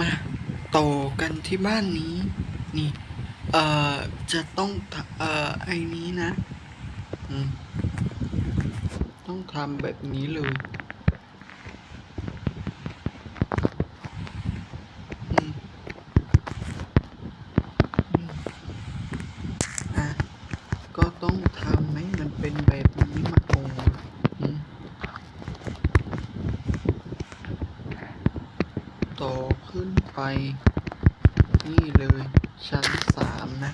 มาต่อกันที่บ้านนี้ นี่ เอ่อ จะต้อง เอ่อ ไอ้นี้นะ ต้องทำแบบนี้เลย อืมอืมอะ ก็ต้องทำให้มันเป็นแบบนี้มาก่อนอืมต่ อขึ้นไป นี่เลย ชั้นสามนะ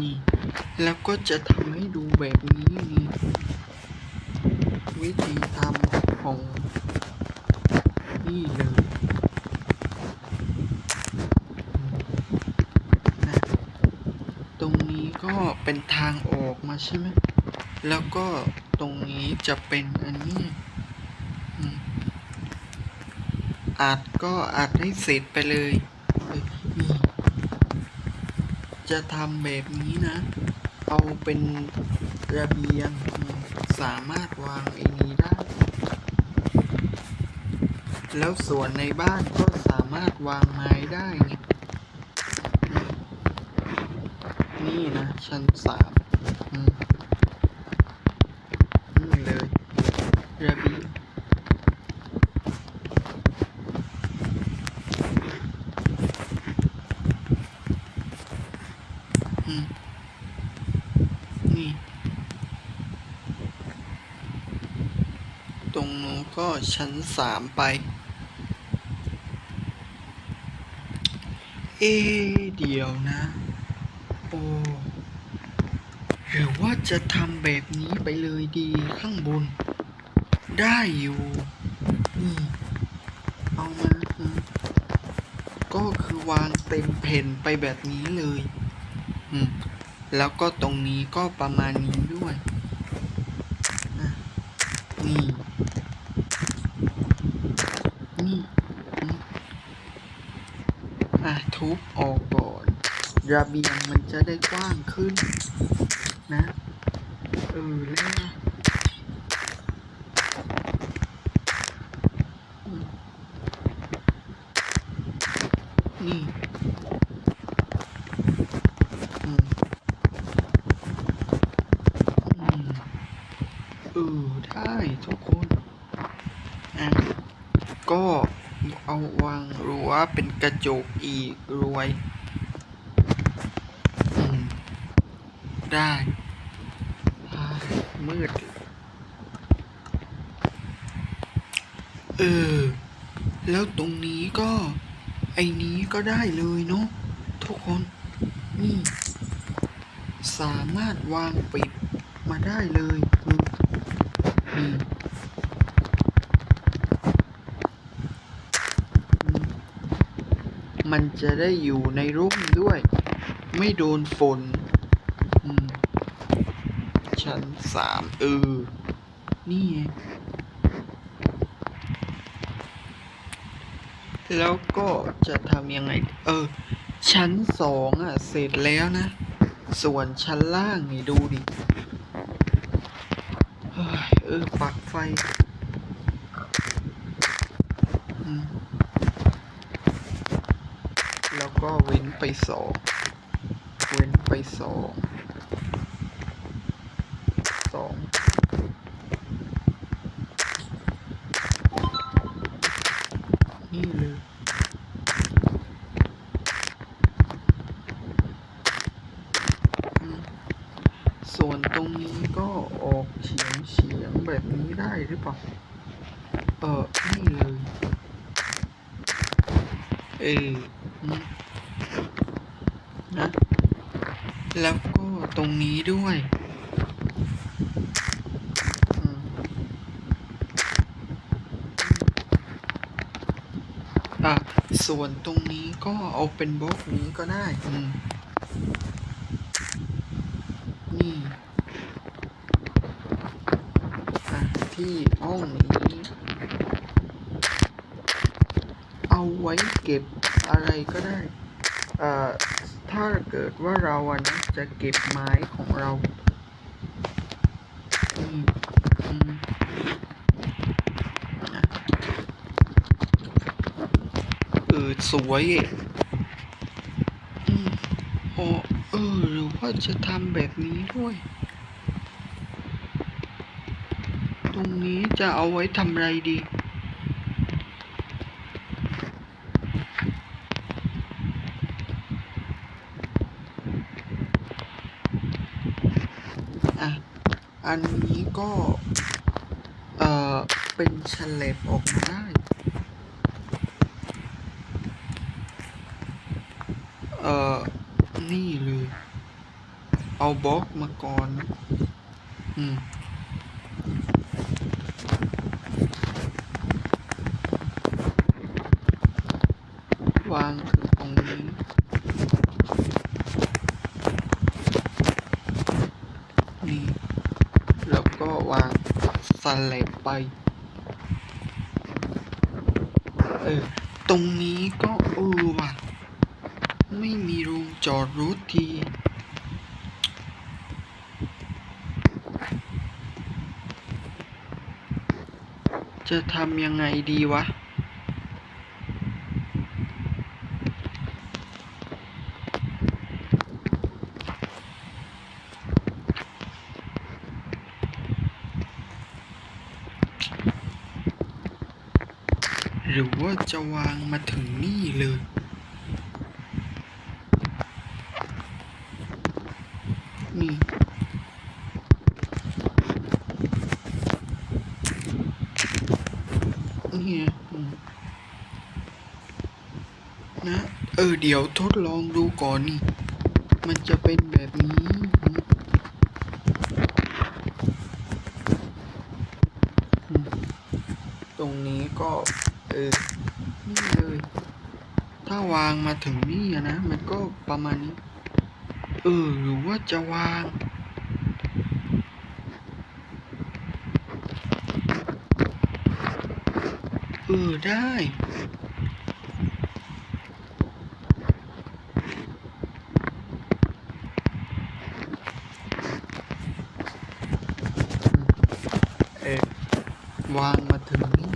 นี่ แล้วก็จะทำให้ดูแบบนี้นี่วิธีทำของ นี่เลยนะตรงนี้ก็เป็นทางออกมาใช่ไหม แล้วก็ ตรงนี้จะเป็นอันนี้อืมอัดก็อัดให้เสร็จไปเลย จะทำแบบนี้นะ เอาเป็นระเบียงสามารถวางไอ้นี้ได้ แล้วส่วนในบ้านก็สามารถวางไม้ได้ นี่นะชั้นสามอืมนี่เลยระเบียงอืมนี่ ตรงนู้นก็ ชั้นสามไป เอเดี๋ยวนะ โอ้หรือว่าจะทำแบบนี้ไปเลยดีข้างบน ได้อยู่นี่เอามาก็คือวางเต็มแผ่นไปแบบนี้เลย อืม แล้วก็ตรงนี้ก็ประมาณนี้ด้วย นี่อืมอะ ทุบออกก่อน ระเบียงมันจะได้กว้างขึ้น นะ เออ แล้วนี่เออ ได้ทุกคนอะก็เอาวางรั้วเป็นกระจกอีกรวย อืม ได้ มืด เออ แล้วตรงนี้ก็ ไอ้นี้ก็ได้เลยเนาะทุกคน นี่ สามารถวางปิดมาได้เลยนี่มันจะได้อยู่ในร่มด้วย ไม่โดนฝน ชั้นสามเออ นี่ไงแล้วก็จะทำยังไง เออ ชั้นสองอะ เสร็จแล้วนะ ส่วนชั้นล่างนี่ดูดิเฮ้ยเออ ปักไฟอืมแล้วก็เว้นไปสอง เว้นไปสอง สอง นี่เลยอืม ส่วนตรงนี้ก็ออกเฉียงเฉียงๆแบบนี้ได้หรือเปล่า เออนี่เลย เออนะ แล้วก็ตรงนี้ด้วยอะส่วนตรงนี้ก็เอาเป็นบล็อกนี้ก็ได้ อืม ที่ห้องนี้ เอาไว้เก็บอะไรก็ได้ ถ้าเกิดว่าเราวันนะจะเก็บไม้ของเราอืดสวย จะทำแบบนี้ด้วย ตรงนี้จะเอาไว้ทำอะไรดี อะ อันนี้ก็ เอ่อ เป็นเฉลบออกมาได้ เอ่อ นี่เลย เอาบล็อกมาก่อนนะอืมวางถึงตรงนี้นี่แล้วก็วางสลับไป เออ ตรงนี้ก็เออว่ะ ไม่มีโรงจอดรถที จะทำยังไงดีวะ หรือว่าจะวางมาถึงนี่เลยนี่ไงอืมนะ เออเดี๋ยวทดลองดูก่อนนี่ มันจะเป็นแบบนี้ ตรงนี้ก็ เออ นี่เลย ถ้าวางมาถึงนี่นะ มันก็ประมาณนี้ เออ หรือว่าจะวางเออได้ เออวางมาถึงนี่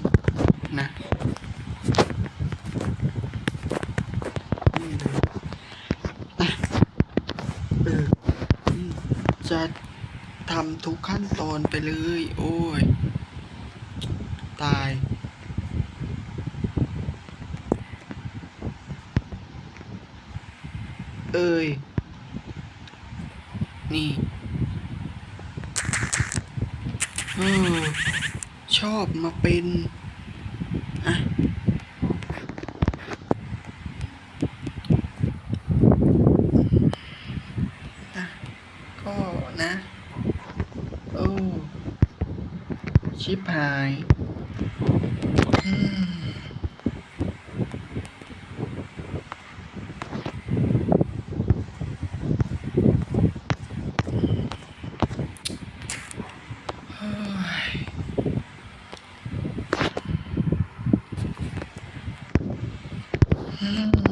นะเลยอะเอจะทำทุกขั้นตอนไปเลย โอ้ย ตายเอ้ย นี่ออชอบ มาเป็นอะก็นะ โอ้ ชิบหาย Mm-hmm.